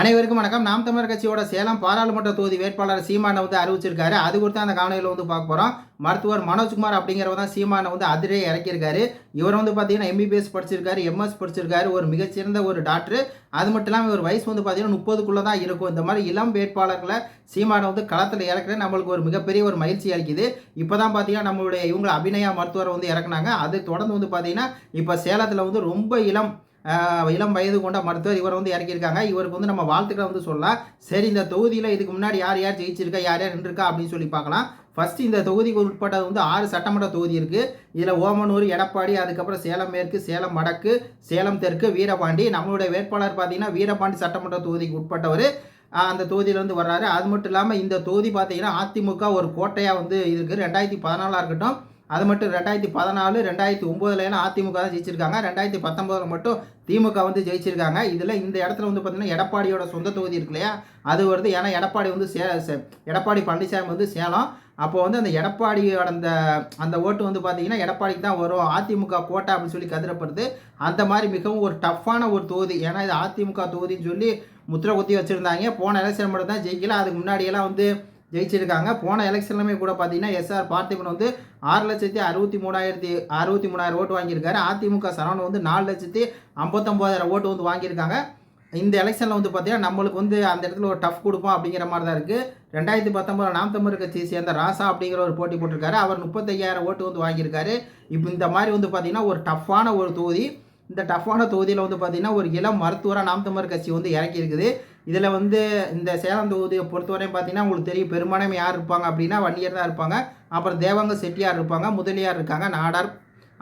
அனைவருக்கும் வணக்கம். நாம் தமிழர் கட்சியோட சேலம் பாராளுமன்ற தொகுதி வேட்பாளர் சீமானை வந்து அறிவிச்சிருக்காரு. அது குறித்து அந்த காணொலியில் வந்து பார்க்க போகிறோம் மருத்துவர் மனோஜ்குமார் அப்படிங்கிறவர் தான் சீமானை வந்து அதிரே இறக்கியிருக்காரு. இவர் வந்து பார்த்தீங்கன்னா எம்பிபிஎஸ் படிச்சிருக்காரு எம்எஸ் படிச்சிருக்காரு. ஒரு மிகச்சிறந்த ஒரு டாக்டர். அது மட்டும் இல்லாமல் இவர் வயசு வந்து பார்த்தீங்கன்னா முப்பதுக்குள்ளே தான் இருக்கும். இந்த மாதிரி இளம் வேட்பாளர்களை சீமானை வந்து களத்தில் இறக்குறது நம்மளுக்கு ஒரு மிகப்பெரிய ஒரு மகிழ்ச்சி அளிக்குது. இப்போ தான் பார்த்தீங்கன்னா நம்மளுடைய இவங்களை அபிநயா மருத்துவரை வந்து இறக்குனாங்க. அது தொடர்ந்து வந்து பார்த்தீங்கன்னா இப்போ சேலத்தில் வந்து ரொம்ப இளம் இளம் வயது கொண்ட மருத்துவர் இவர் வந்து இறக்கியிருக்காங்க. இவருக்கு வந்து நம்ம வாழ்த்துக்களை வந்து சொல்லலாம். சரி இந்த தொகுதியில் இதுக்கு முன்னாடி யார் யார் ஜெயிச்சிருக்கா யார் யார் நின்றுருக்கா அப்படின்னு சொல்லி பார்க்கலாம். ஃபஸ்ட்டு இந்த தொகுதிக்கு உட்பட்டது வந்து ஆறு சட்டமன்ற தொகுதி இருக்குது இதில் ஓமனூர் எடப்பாடி அதுக்கப்புறம் சேலம் மேற்கு சேலம் வடக்கு சேலம் தெற்கு வீரபாண்டி. நம்மளுடைய வேட்பாளர் பார்த்தீங்கன்னா வீரபாண்டி சட்டமன்ற தொகுதிக்கு உட்பட்டவர் அந்த தொகுதியிலேருந்து வர்றாரு. அது மட்டும் இல்லாமல் இந்த தொகுதி பார்த்தீங்கன்னா அதிமுக ஒரு கோட்டையாக வந்து இருக்குது ரெண்டாயிரத்தி பதினாலாக இருக்கட்டும். அது மட்டும் ரெண்டாயிரத்தி பதினாலு ரெண்டாயிரத்தி ஒம்போதுல அதிமுக தான் ஜெயிச்சிருக்காங்க. ரெண்டாயிரத்தி பத்தொம்போதில் மட்டும் திமுக வந்து ஜெயிச்சிருக்காங்க. இதில் இந்த இடத்துல வந்து பார்த்தீங்கன்னா எடப்பாடியோட சொந்த தொகுதி இருக்கு இல்லையா? அது வருது. ஏன்னா எடப்பாடி வந்து சே சே- எடப்பாடி பழனிசாமி வந்து சேலம். அப்போ வந்து அந்த எடப்பாடியோட அந்த அந்த ஓட்டு வந்து பார்த்தீங்கன்னா எடப்பாடிக்கு தான் வரும். அதிமுக கோட்டை அப்படின்னு சொல்லி கதிரப்படுது அந்த மாதிரி மிகவும் ஒரு டஃப்பான ஒரு தொகுதி. ஏன்னா இது அதிமுக தொகுதின்னு சொல்லி முத்திரை குத்தி வச்சுருந்தாங்க. போன எலெக்ஷன் மட்டும் தான் ஜெயிக்கல. அதுக்கு முன்னாடியெல்லாம் வந்து ஜெயிச்சிருக்காங்க. போன எலெக்ஷன்லுமே கூட பார்த்தீங்கன்னா எஸ்ஆர் பார்த்திபன் வந்து ஆறு லட்சத்தி அறுபத்தி மூணாயிரத்தி அறுபத்தி மூணாயிரம் ஓட்டு வாங்கியிருக்காரு. அதிமுக சரவணன் வந்து நாலு லட்சத்தி ஐம்பத்தொம்போதாயிரம் ஓட்டு வந்து வாங்கியிருக்காங்க. இந்த எலெக்ஷனில் வந்து பார்த்தீங்கன்னா நம்மளுக்கு வந்து அந்த இடத்துல ஒரு டஃப் கொடுப்போம் அப்படிங்கிற மாதிரி தான் இருக்குது ரெண்டாயிரத்தி பத்தொம்பது நாம் கட்சியை சேர்ந்த ராசா அப்படிங்கிற ஒரு போட்டி போட்டிருக்காரு. அவர் முப்பத்தையாயிரம் ஓட்டு வந்து வாங்கியிருக்காரு. இப்போ இந்த மாதிரி வந்து பார்த்தீங்கன்னா ஒரு டஃப்பான ஒரு தொகுதி. இந்த டஃப்பான தொகுதியில் வந்து பார்த்தீங்கன்னா ஒரு இளம் மருத்துவராக நாம் தமிழர் கட்சி வந்து இறக்கி இருக்குது இதில் வந்து இந்த சேலம் தொகுதியை பொறுத்தவரையும் பார்த்தீங்கன்னா உங்களுக்கு தெரியும் பெரும்பான்மை யார் இருப்பாங்க அப்படின்னா வன்னியர் தான் இருப்பாங்க. அப்புறம் தேவங்க செட்டியார் இருப்பாங்க முதலியார் இருக்காங்க நாடார்.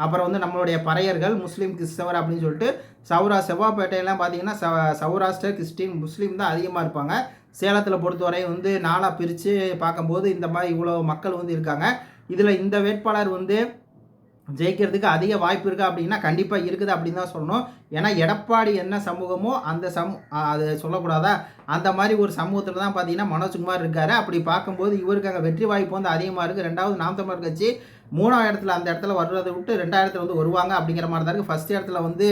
அப்புறம் வந்து நம்மளுடைய பறையர்கள் முஸ்லீம் கிறிஸ்தவர் அப்படின்னு சொல்லிட்டு சௌரா செவ்வாப்பேட்டையெல்லாம் பார்த்தீங்கன்னா ச சௌராஷ்டிர கிறிஸ்டின் முஸ்லீம் தான் அதிகமாக இருப்பாங்க. சேலத்தில் பொறுத்தவரை வந்து நாளாக பிரித்து பார்க்கும்போது இந்த மாதிரி இவ்வளோ மக்கள் வந்து இருக்காங்க. இதில் இந்த வேட்பாளர் வந்து ஜெயிக்கிறதுக்கு அதிக வாய்ப்பு இருக்குது அப்படின்னா கண்டிப்பாக இருக்குது அப்படின்னு தான் சொல்லணும். ஏன்னா எடப்பாடி என்ன சமூகமோ அந்த சமூ அது சொல்லக்கூடாதா? அந்த மாதிரி ஒரு சமூகத்தில் தான் பார்த்தீங்கன்னா மனோஜ்குமார் இருக்காரு. அப்படி பார்க்கும்போது இவருக்கு அங்கே வெற்றி வாய்ப்பு வந்து அதிகமாக இருக்குது ரெண்டாவது நாம் தமிழர் கட்சி மூணாவது இடத்துல அந்த இடத்துல வர்றதை விட்டு ரெண்டாயிரத்துல வந்து வருவாங்க அப்படிங்கிற மாதிரி தான் இருக்குது ஃபஸ்ட் இடத்துல வந்து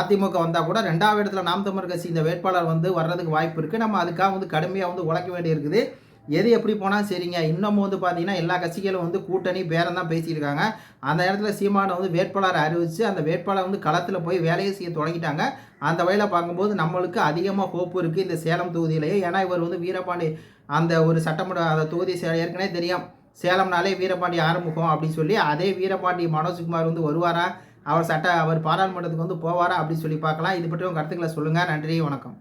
அதிமுக வந்தால் கூட ரெண்டாவது இடத்துல நாம் தமிழர் கட்சி இந்த வேட்பாளர் வந்து வர்றதுக்கு வாய்ப்பு இருக்குது நம்ம அதுக்காக வந்து கடுமையாக வந்து உழைக்க வேண்டியிருக்குது. எது எப்படி போனால் சரிங்க. இன்னமும் வந்து பார்த்தீங்கன்னா எல்லா கட்சிகளும் வந்து கூட்டணி பேரம் தான் பேசியிருக்காங்க. அந்த இடத்துல சீமானை வந்து வேட்பாளரை அறிவித்து அந்த வேட்பாளர் வந்து களத்தில் போய் வேலையை செய்ய தொடங்கிட்டாங்க. அந்த வகையில் பார்க்கும்போது நம்மளுக்கு அதிகமாக ஹோப்பு இருக்குது இந்த சேலம் தொகுதியிலேயே. ஏன்னா இவர் வந்து வீரபாண்டி அந்த ஒரு சட்டமன்ற அந்த தொகுதி சே- ஏற்கனவே தெரியும். சேலம்னாலே வீரபாண்டி ஆரம்பிக்கும் அப்படின்னு சொல்லி அதே வீரபாண்டி மனோஜ்குமார் வந்து வருவாரா? அவர் சட்ட அவர் பாராளுமன்றத்துக்கு வந்து போவாரா அப்படின்னு சொல்லி பார்க்கலாம். இது பற்றி உங்கள் கருத்துக்களை சொல்லுங்கள் நன்றி வணக்கம்.